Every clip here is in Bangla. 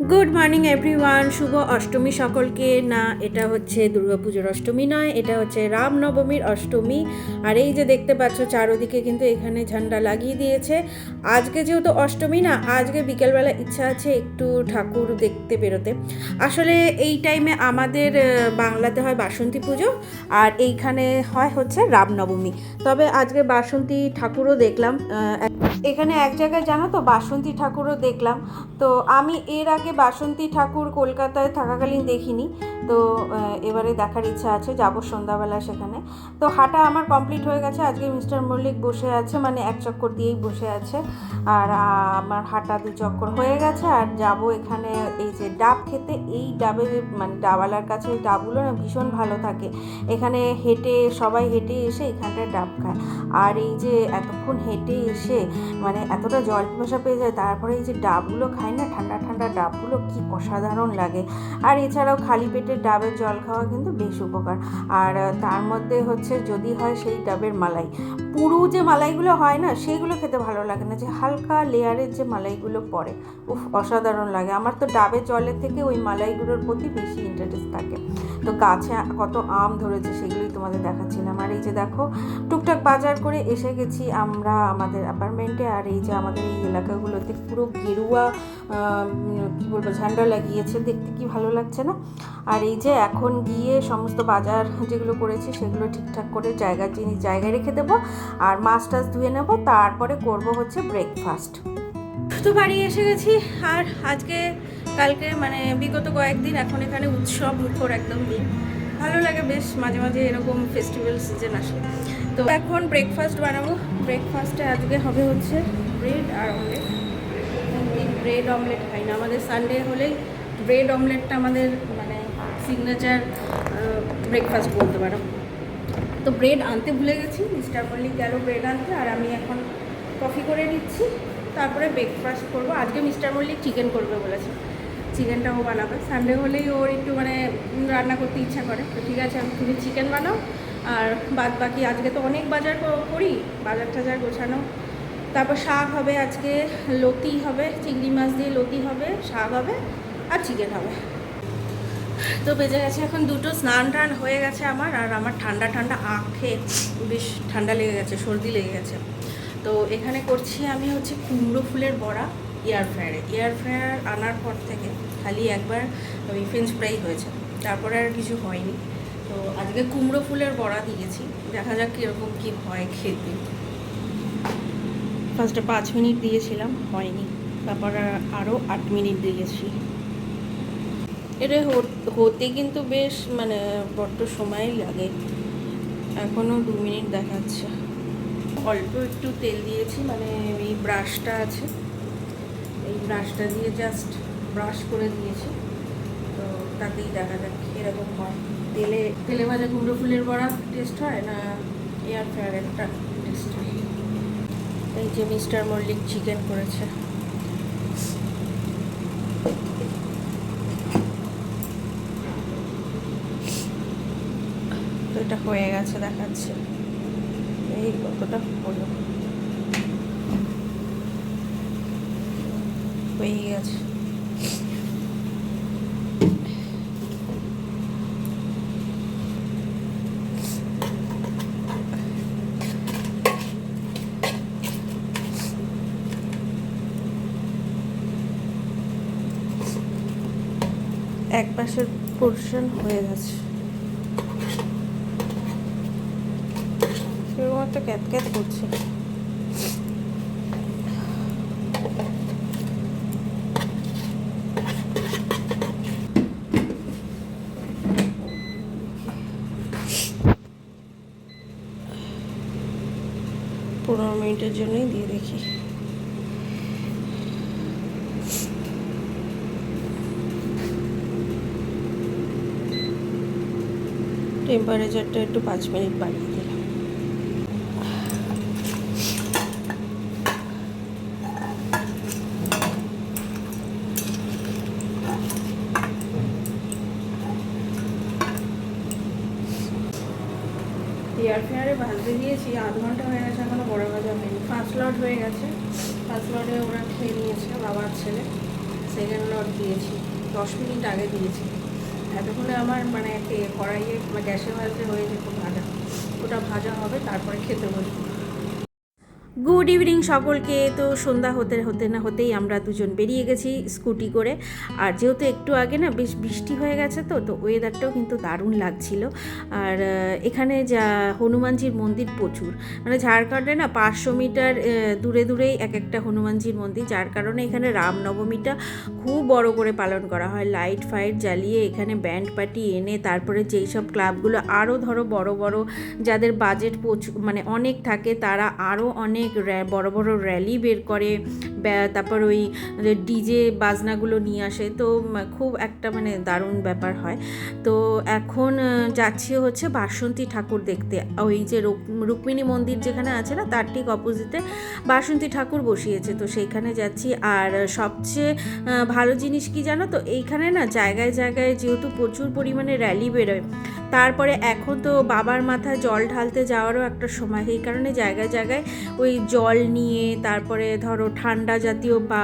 গুড মর্নিং এভরিওয়ান শুভ অষ্টমী সকলকে। না, এটা হচ্ছে দুর্গাপুজোর অষ্টমী নয়, এটা হচ্ছে রামনবমীর অষ্টমী। আর এই যে দেখতে পাচ্ছ, চারোদিকে কিন্তু এখানে ঝান্ডা লাগিয়ে দিয়েছে। আজকে যেহেতু অষ্টমী না, আজকে বিকেলবেলা ইচ্ছা আছে একটু ঠাকুর দেখতে বেরোতে। আসলে এই টাইমে আমাদের বাংলাতে হয় বাসন্তী পুজো, আর এইখানে হয় হচ্ছে রামনবমী। তবে আজকে বাসন্তী ঠাকুরও দেখলাম এখানে এক জায়গায় জানো তো, বাসন্তী ঠাকুরও দেখলাম। তো আমি এর বাসন্তী ঠাকুর কলকাতায় থাকাকালীন দেখিনি। তো এবারে দেখার ইচ্ছা আছে, যাব সন্ধ্যাবেলা সেখানে। তো, হাঁটা আমার কমপ্লিট হয়ে গেছে। আজকে মিস্টার মল্লিক বসে আছে মানে এক চক্কর দিয়েই বসে আছে। আর আমার হাঁটা দু চক্কর হয়ে গেছে। আর যাব এখানে, এই যে ডাব খেতে, এই ডাবে মানে ডাবালার কাছে ডাবগুলো না ভীষণ ভালো থাকে। এখানে হেঁটে, সবাই হেঁটে এসে এখানটায় ডাব খায়। আর এই যে এতক্ষণ হেঁটে এসে মানে এতটা জল পিপাসা পেয়ে যায়, তারপরে এই যে ডাবগুলো খাই না, ঠান্ডা ঠান্ডা ডাবগুলো কি অসাধারণ লাগে। আর এছাড়াও খালি পেটে ডাবের জল খাওয়া কিন্তু বেশ উপকার। আর তার মধ্যে হচ্ছে যদি হয় সেই ডাবের মালাই। পুরু যে মালাইগুলো হয় না সেইগুলো খেতে ভালো লাগে না। যে হালকা লেয়ারের যে মালাইগুলো পড়ে, উফ, অসাধারণ লাগে। আমার তো ডাবের জলের থেকে ওই মালাইগুলোর প্রতি বেশি ইন্টারেস্ট থাকে। তো গাছে কত আম ধরেছে, সেগুলোই তোমাদের দেখাচ্ছিলাম। আর এই যে দেখো, টুকটাক বাজার করে এসে গেছি আমরা আমাদের অ্যাপার্টমেন্টে আর এই যে আমাদের এই এলাকাগুলোতে পুরো গেরুয়া কি বলব, ঝান্ডা লাগিয়েছে। দেখতে কি ভালো লাগছে না? আর এই যে এখন গিয়ে সমস্ত বাজার যেগুলো করেছি, সেগুলো ঠিকঠাক করে জায়গার জিনিস জায়গায় রেখে দেবো। আর মাছ টাছ ধুয়ে নেব। তারপরে করব হচ্ছে ব্রেকফাস্ট তো বাড়ি এসে গেছি। আর আজকে, কালকে মানে বিগত কয়েকদিন এখন এখানে উৎসব মুখর একদম দিন ভালো লাগে বেশ, মাঝে মাঝে এরকম ফেস্টিভ্যাল সিজন আসে। তো এখন ব্রেকফাস্ট বানাবো। ব্রেকফাস্টে আজকে হবে হচ্ছে ব্রেড আর অমলেট ব্রেড অমলেট খাই না। আমাদের সানডে হলেই ব্রেড অমলেটটা আমাদের মানে সিগনেচার ব্রেকফাস্ট বলতে পারো। তো ব্রেড আনতে ভুলে গেছি মিস্টার মল্লিক গেল ব্রেড আনতে, আর আমি এখন কফি করে নিচ্ছি। তারপরে ব্রেকফাস্ট করব। আজকে মিস্টার মল্লিক চিকেন করবে বলেছে। চিকেনটা ও বানাবে। সানডে হলেই ওর একটু মানে রান্না করতে ইচ্ছা করে। তো ঠিক আছে, আমি তুমি চিকেন বানাও। আর বাদ বাকি আজকে তো অনেক বাজার করি। বাজার টাজার গোছানো। তারপর শাক হবে আজকে, লতি হবে, চিংড়ি মাছ দিয়ে লতি হবে, শাক হবে আর চিকেন হবে। তো বেজে গেছে, এখন দুটো স্নান টান হয়ে গেছে আমার, আর আমার ঠান্ডা ঠান্ডা আখ বেশ ঠান্ডা লেগে গেছে, সর্দি লেগে গেছে। তো এখানে করছি আমি হচ্ছে কুমড়ো ফুলের বড়া এয়ার ফ্রায়ারে এয়ার ফ্রায়ার আনার পর থেকে খালি একবার ওই ফ্রেঞ্চ ফ্রাই হয়েছে, তারপরে আর কিছু হয়নি। তো আজকে কুমড়ো ফুলের বড়া দিয়েছি, দেখা যাক কীরকম কী হয় খেতে। ফার্স্টে পাঁচ মিনিট দিয়েছিলাম, হয়নি। তারপর আরও আট মিনিট দিয়েছি। এটা হত- কিন্তু বেশ মানে বড্ড সময় লাগে। এখনও দু মিনিট দেখাচ্ছে। অল্প একটু তেল দিয়েছি মানে এই ব্রাশটা আছে। এই ব্রাশটা দিয়ে জাস্ট ব্রাশ করে দিয়েছি তো তাতেই দেখা যাক এরকম হয়। তেলে তেলে ভাজা কুমড়ো ফুলের বড়া টেস্ট হয় না এয়ার ফ্রায়ারেরটা এই যে মিস্টার মল্লিক চিকেন করেছে। এটা হয়ে গেছে, দেখাচ্ছে। এই কতটা হলো? হয়ে গেছে। এক পাশের পোর্শন হয়ে গেছে। সেরকম ক্যাত ক্যাত করছে। পনেরো মিনিটের জন্যই দিয়ে দেখি। টেম্পারেচারটা একটু পাঁচ মিনিট বাড়িয়ে দিলাম। এয়ার ফেয়ারে ভাজতে দিয়েছি, আধ ঘণ্টা হয়ে গেছে এখনও বড় ভাজা হয়নি। ফার্স্ট লট হয়ে গেছে। ফার্স্ট লটে ওরা খেয়ে নিয়েছে, বাবার ছেলে। সেকেন্ড লট দিয়েছি। দশ মিনিট আগে দিয়েছি। এতক্ষণে আমার মানে কড়াইয়ে গ্যাসে ভাজতে হয়ে যেত ভাজা ওটা ভাজা হবে, তারপরে খেতে বসবো। গুড ইভিনিং সকলকে। তো সন্ধ্যা হতে হতে না হতেই আমরা দুজন বেরিয়ে গেছি স্কুটি করে। আর যেহেতু একটু আগে না বেশ বৃষ্টি হয়ে গেছে তো তো ওয়েদারটাও কিন্তু দারুণ লাগছিল। আর এখানে যা হনুমানজির মন্দির প্রচুর। মানে ঝাড়খণ্ডে না পাঁচশো মিটার দূরে দূরেই এক একটা হনুমানজির মন্দির। যার কারণে এখানে রামনবমীটা খুব বড় করে পালন করা হয়। লাইট ফাইট জ্বালিয়ে এখানে ব্যান্ড পার্টি এনে তারপরে যেই সব ক্লাবগুলো আরও ধরো বড় বড় যাদের বাজেট প্রচুর মানে অনেক থাকে তারা আরও অনেক র্যা- বড় বড় র্যালি বের করে তারপর ওই ডিজে বাজনাগুলো নিয়ে আসে। তো খুব একটা মানে দারুণ ব্যাপার হয়। তো এখন যাচ্ছি হচ্ছে বাসন্তী ঠাকুর দেখতে। ওই যে রুক্মিণী মন্দির যেখানে আছে না, তার ঠিক অপোজিটে বাসন্তী ঠাকুর বসিয়েছে। তো সেইখানে যাচ্ছি। আর সবচেয়ে ভালো জিনিস কি জানো তো, এইখানে না জায়গায় জায়গায় যেহেতু প্রচুর পরিমাণে র্যালি বেরোয় তারপরে এখন তো বাবার মাথায় জল ঢালতে যাওয়ারও একটা সময়। এই কারণে জায়গায় জায়গায় ওই জল নিয়ে, তারপরে ধরো ঠান্ডা জাতীয় বা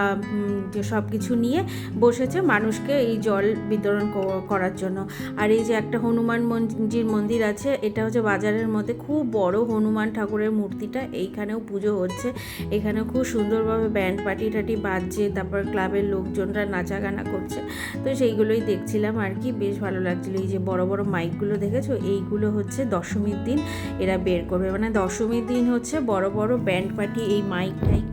সব কিছু নিয়ে বসেছে মানুষকে এই জল বিতরণ করার জন্য। আর এই যে একটা হনুমান মন্দির মন্দির আছে, এটা হচ্ছে বাজারের মধ্যে খুব বড় হনুমান ঠাকুরের মূর্তিটা। এইখানেও পুজো হচ্ছে। এখানেও খুব সুন্দরভাবে ব্যান্ড পার্টি টাটি বাজছে, তারপর ক্লাবের লোকজনরা নাচা গানা করছে। তো সেইগুলোই দেখছিলাম আর কি, বেশ ভালো লাগছিল। এই যে বড় বড় মাইকগুলো দেখেছ? এইগুলো হচ্ছে দশমীর দিন, এরা বের করবে। মানে দশমীর দিন হচ্ছে বড় বড় ব্যান্ড পার্টি, এই মাইক টাইক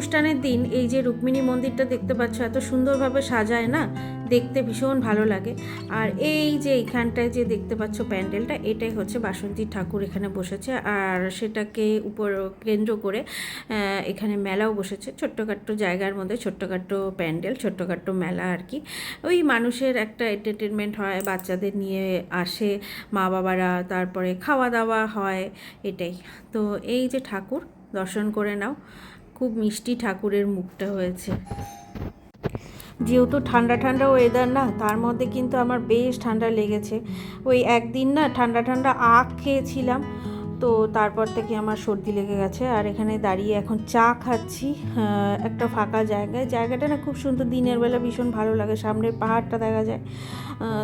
অনুষ্ঠানের দিন এই যে রুক্মিণী মন্দিরটা দেখতে পাচ্ছ, এত সুন্দরভাবে সাজায় না? দেখতে ভীষণ ভালো লাগে। আর এই যে এইখানটায় যে দেখতে পাচ্ছ প্যান্ডেলটা, এটাই হচ্ছে বাসন্তী ঠাকুর এখানে বসেছে। আর সেটাকে উপর কেন্দ্র করে এখানে মেলাও বসেছে। ছোট্টখাট্ট জায়গার মধ্যে ছোট্টখাট্ট প্যান্ডেল, ছোট্টখাট্ট মেলা আর কি। ওই মানুষের একটা এন্টারটেনমেন্ট হয়, বাচ্চাদের নিয়ে আসে, মা বাবারা, তারপরে খাওয়া দাওয়া হয়, এটাই। তো এই যে ঠাকুর, দর্শন করে নাও। খুব মিষ্টি ঠাকুরের মুখটা হয়েছে। যেহেতু ঠান্ডা ঠান্ডা ওয়েদার না, তার মধ্যে কিন্তু আমার বেশ ঠান্ডা লেগেছে। ওই একদিন না ঠান্ডা ঠান্ডা আখ খেয়েছিলাম। তো তারপর থেকে আমার সর্দি লেগে গেছে। আর এখানে দাঁড়িয়ে এখন চা খাচ্ছি একটা ফাঁকা জায়গায়। জায়গাটা না খুব সুন্দর দিনের বেলা ভীষণ ভালো লাগে সামনের পাহাড়টা দেখা যায়।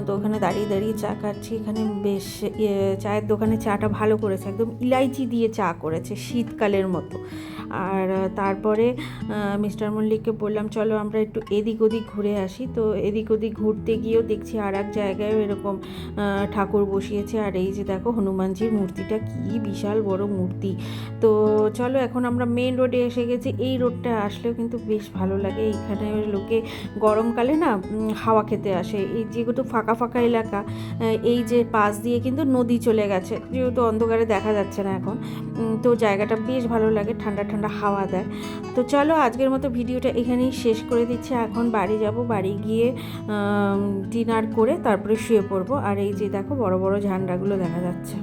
তো ওখানে দাঁড়িয়ে দাঁড়িয়ে চা খাচ্ছি। এখানে বেশ ইয়ে, চায়ের দোকানে চাটা ভালো করেছে একদম ইলাইচি দিয়ে চা করেছে শীতকালের মতো। আর তারপরে মিস্টার মল্লিককে বললাম চলো আমরা একটু এদিক ওদিক ঘুরে আসি। তো এদিক ওদিক ঘুরতে গিয়েও দেখছি আর এক জায়গায় এরকম ঠাকুর বসিয়েছে। আর এই যে দেখো হনুমানজির মূর্তিটা কি বিশাল বড় মূর্তি। তো চলো এখন আমরা মেন রোডে এসে গেছি। এই রোডটা আসলেও কিন্তু বেশ ভালো লাগে। এইখানে লোকে গরমকালে না হাওয়া খেতে আসে। এই যেগুলো ফাঁকা ফাঁকা এলাকা এই যে পাশ দিয়ে কিন্তু নদী চলে গেছে। যেহেতু অন্ধকারে দেখা যাচ্ছে না এখন। তো জায়গাটা বেশ ভালো লাগে, ঠান্ডা ঠান্ডা হাওয়া দেয়। তো চলো আজকের মতো ভিডিওটা এখানেই শেষ করে দিচ্ছি। এখন বাড়ি যাব, বাড়ি গিয়ে ডিনার করে তারপরে শুয়ে পড়ব। আর এই যে দেখো বড় বড় ঝান্ডাগুলো দেখা যাচ্ছে।